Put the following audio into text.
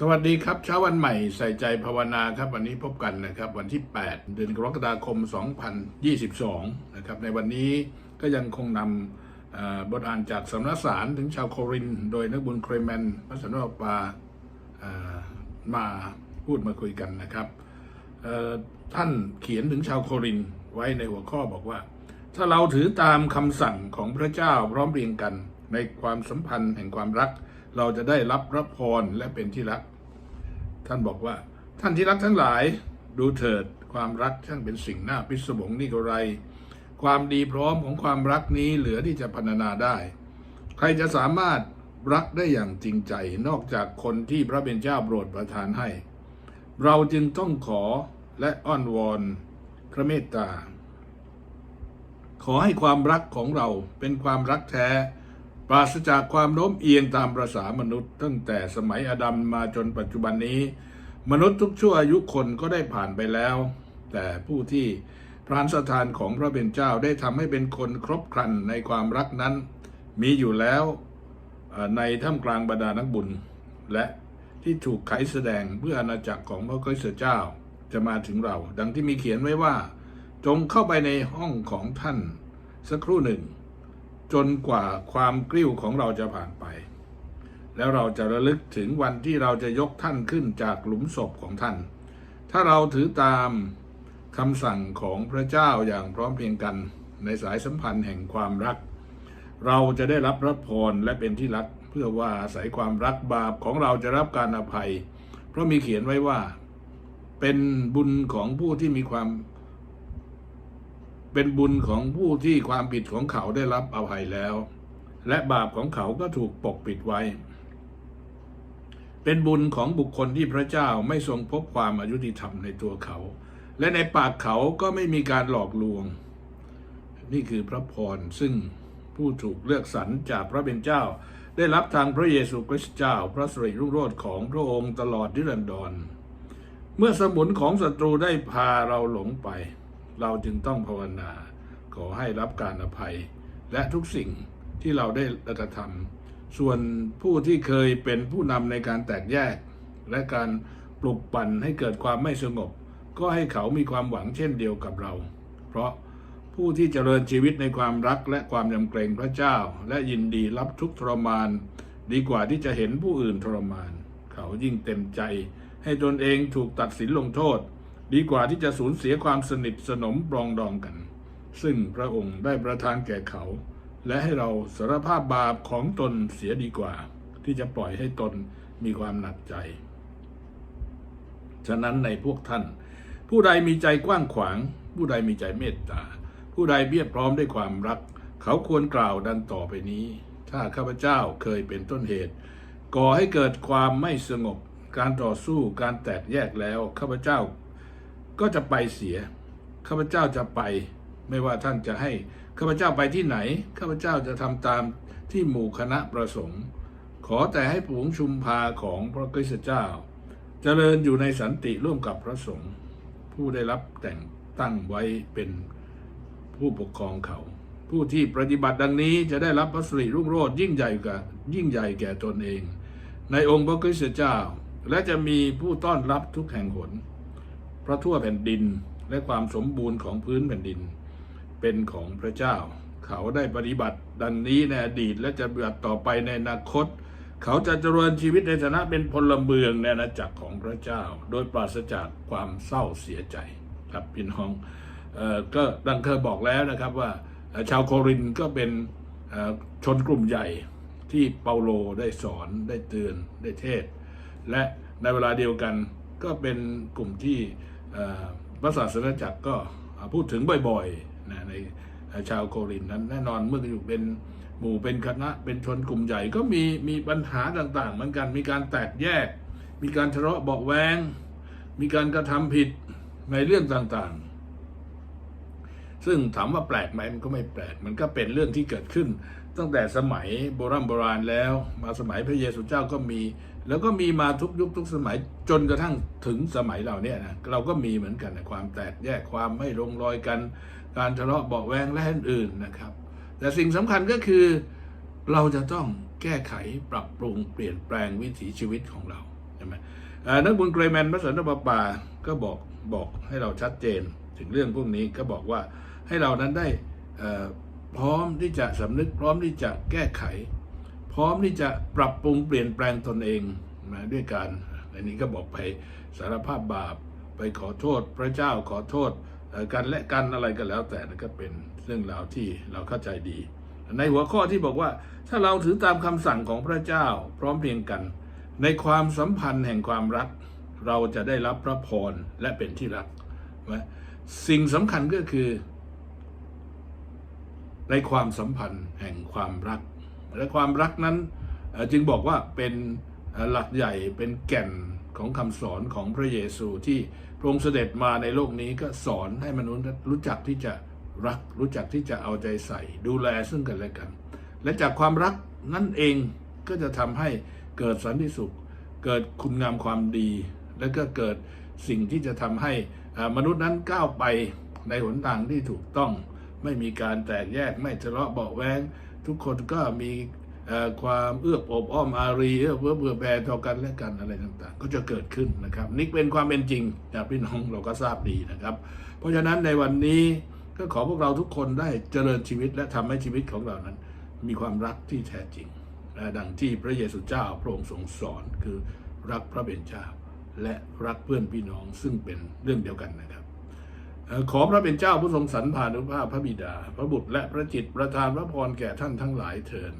สวัสดีครับเช้าวันใหม่ใส่ใจภาวนาครับ วันนี้พบกันนะครับ วันที่ 8 เดือนกรกฎาคม 2022 นะครับ ในวันนี้ก็ยังคงนำบทอ่านจากสำนักสารถึงชาวโคริน โดยนักบุญเครแมนพระสันตปามาพูดมาคุยกันนะครับท่านเขียนถึงชาวโครินไว้ในหัวข้อบอกว่า ถ้าเราถือตามคำสั่งของพระเจ้าพร้อมเรียงกันในความสัมพันธ์แห่งความรัก เราจะได้รับรับพรและเป็นที่รัก ท่านบอกว่าท่านที่รักทั้งหลายดูเถิดความรักช่างเป็นสิ่งน่าพิศวงนี่ก็ไร ความดีพร้อมของความรักนี้เหลือที่จะพรรณนาได้ ใครจะสามารถรักได้อย่างจริงใจนอกจากคนที่พระเป็นเจ้าโปรดประทานให้ เราจึงต้องขอและอ้อนวอนพระเมตตา ขอให้ความรักของเราเป็นความรักแท้ ปราศจากความโน้มเอียงตามประษามนุษย์ ตั้งแต่สมัยอดัมมาจนปัจจุบันนี้ มนุษย์ทุกชั่วอายุคนก็ได้ผ่านไปแล้ว แต่ผู้ที่พระสถานของพระเป็นเจ้าได้ทำให้เป็นคนครบครันในความรักนั้น มีอยู่แล้วในท่ามกลางบรรดานักบุญ และที่ถูกไขแสดงเพื่ออาณาจักรของพระคริสต์เจ้าจะมาถึงเรา ดังที่มีเขียนไว้ว่า จงเข้าไปในห้องของท่านสักครู่หนึ่ง จนกว่าความกริ้วของเราจะผ่านไป แล้วเราจะระลึกถึงวันที่เราจะยกท่านขึ้นจากหลุมศพของท่าน ถ้าเราถือตามคำสั่งของพระเจ้าอย่างพร้อมเพรียงกันในสายสัมพันธ์แห่งความรัก เราจะได้รับรับพรและเป็นที่รัก เพื่อว่าอาศัยความรักบาปของเราจะรับการอภัย เพราะมีเขียนไว้ว่า เป็นบุญของผู้ที่มีความ เป็นบุญของผู้ที่ความผิดของเขาได้รับอภัยแล้ว และบาปของเขาก็ถูกปกปิดไว้ เป็นบุญของบุคคลที่พระเจ้าไม่ทรงพบความอายุติธรรมในตัวเขา และในปากเขาก็ไม่มีการหลอกลวง นี่คือพระพรซึ่งผู้ถูกเลือกสรรจากพระเป็นเจ้า ได้รับทางพระเยซูคริสต์เจ้า พระสิริรุ่งโรจน์ของพระองค์ตลอดนิรันดรเมื่อสมุนของศัตรูได้พาเราหลงไป เราจึงต้องภาวนา ขอให้รับการอภัย และทุกสิ่งที่เราได้กระทำส่วนผู้ที่เคยเป็นผู้นำในการแตกแยก และการปลุกปั่นให้เกิดความไม่สงบ ก็ให้เขามีความหวังเช่นเดียวกับเรา เพราะผู้ที่เจริญชีวิตในความรักและความยำเกรงพระเจ้า และยินดีรับทุกทรมาน ดีกว่าที่จะเห็นผู้อื่นทรมาน เขายิ่งเต็มใจ ให้ตนเองถูกตัดสินลงโทษ ดีกว่าที่จะสูญเสียความสนิทสนมปรองดองกัน ซึ่งพระองค์ได้ประทานแก่เขา และให้เราสารภาพบาปของตนเสียดีกว่า ที่จะปล่อยให้ตนมีความหนักใจ ฉะนั้นในพวกท่าน ผู้ใดมีใจกว้างขวาง ผู้ใดมีใจเมตตา ผู้ใดเพียบพร้อมด้วยความรัก เขาควรกล่าวดังต่อไปนี้ ถ้าข้าพเจ้าเคยเป็นต้นเหตุ ก่อให้เกิดความไม่สงบ การต่อสู้การแตกแยกแล้วข้าพเจ้า ก็จะไปเสีย ข้าพเจ้าจะไป ไม่ว่าท่านจะให้ข้าพเจ้าไปที่ไหน ข้าพเจ้าจะทำตามที่หมู่คณะประสงค์ ขอแต่ให้ผูงชุมพาของพระคริสตเจ้าเจริญอยู่ในสันติร่วมกับพระสงฆ์ผู้ได้รับแต่งตั้งไว้เป็นผู้ปกครองเขา ผู้ที่ปฏิบัติดังนี้จะได้รับพระสิริรุ่งโรจน์ยิ่งใหญ่กว่ายิ่งใหญ่แก่ตนเอง ในองค์พระคริสตเจ้า และจะมีผู้ต้อนรับทุกแห่งหน เพราะทั่วแผ่นดินและความสมบูรณ์ของพื้นแผ่นดิน เป็นของพระเจ้า เขาได้ปฏิบัติดังนี้ในอดีตและจะปฏิบัติต่อไปในอนาคต เขาจะเจริญชีวิตในฐานะเป็นพลเมืองในอาณาจักรของพระเจ้า โดยปราศจากความเศร้าเสียใจครับพี่น้องเอ่อก็ดังเคยบอกแล้วนะครับว่าชาวโครินก็เป็นชนกลุ่มใหญ่ที่เปาโลได้สอนได้เตือนได้เทศ และในเวลาเดียวกันก็เป็นกลุ่มที่ พระศาสนาจักรก็พูดถึงบ่อยๆนะในชาวโครินนั้นแน่นอนเมื่ออยู่เป็นหมู่เป็นคณะเป็นชนกลุ่มใหญ่ก็มีมีปัญหาต่างๆ เหมือนกันมีการแตกแยก มีการทะเลาะเบาะแวงมีการกระทำผิดในเรื่องต่างๆ ซึ่งถามว่าแปลกไหมมันก็ไม่แปลก มันก็เป็นเรื่องที่เกิดขึ้น ตั้งแต่สมัยโบราณโบราณแล้ว มาสมัยพระเยซูเจ้าก็มี แล้วก็มีมาทุกยุคทุกสมัยจนกระทั่งถึงสมัยเราเนี่ยนะเราก็มีเหมือนกันนะความแตกแยกความไม่ลงรอยกัน การทะเลาะเบาแวงและอื่นๆนะครับ แต่สิ่งสำคัญก็คือ เราจะต้องแก้ไขปรับปรุงเปลี่ยนแปลงวิถีชีวิตของเราใช่ไหมนักบุญเกรแมนพระสันตะปาปาก็บอกบอกให้เราชัดเจนถึงเรื่องพวกนี้ก็บอกว่าให้เรานั้นได้อ่อ พร้อมที่จะสำนึกพร้อมที่จะแก้ไข พร้อมที่จะปรับปรุงเปลี่ยนแปลงตนเองนะด้วยการอันนี้ก็บอกไปสารภาพบาปไปขอโทษพระเจ้าขอโทษกันและกันอะไรก็แล้วแต่นั่นก็เป็นเรื่องราวที่เราเข้าใจดี ในหัวข้อที่บอกว่าถ้าเราถือตามคำสั่งของพระเจ้าพร้อมเพียงกัน ในความสัมพันธ์แห่งความรัก เราจะได้รับพระพรและเป็นที่รัก สิ่งสำคัญก็คือ ในความสัมพันธ์แห่งความรัก และความรักนั้นจึงบอกว่าเป็นหลักใหญ่เป็นแก่นของคำสอนของพระเยซูที่พระองค์เสด็จมาในโลกนี้ก็สอนให้มนุษย์รู้จักที่จะรัก รู้จักที่จะเอาใจใส่ ดูแลซึ่งกันและกัน และจากความรักนั่นเองก็จะทำให้เกิดสันติสุข เกิดคุณงามความดี และก็เกิดสิ่งที่จะทำให้มนุษย์นั้นก้าวไปในหนทางที่ถูกต้อง ไม่มีการแตกแยกไม่ทะเลาะเบาแวงทุกคนก็มีความเอื้ออบอ้อมอารีเอื้อเฟื้อเผื่อแผ่ต่อกันและกันอะไรต่างๆ ก็จะเกิดขึ้นนะครับนี่เป็นความเป็นจริงจากพี่น้องเราก็ทราบดีนะครับ เพราะฉะนั้นในวันนี้ก็ขอพวกเราทุกคนได้เจริญชีวิตและทำให้ชีวิตของเรานั้น มีความรักที่แท้จริงดังที่พระเยซูเจ้าพระองค์ทรงสอนคือรักพระเบญเจ้าและรักเพื่อนพี่น้องซึ่งเป็นเรื่องเดียวกันนะครับ ขอพระเป็นเจ้าผู้ทรงสรรพานุภาพพระบิดา พระบุตรและพระจิตประทานพระพรแก่ท่านทั้งหลายเถิด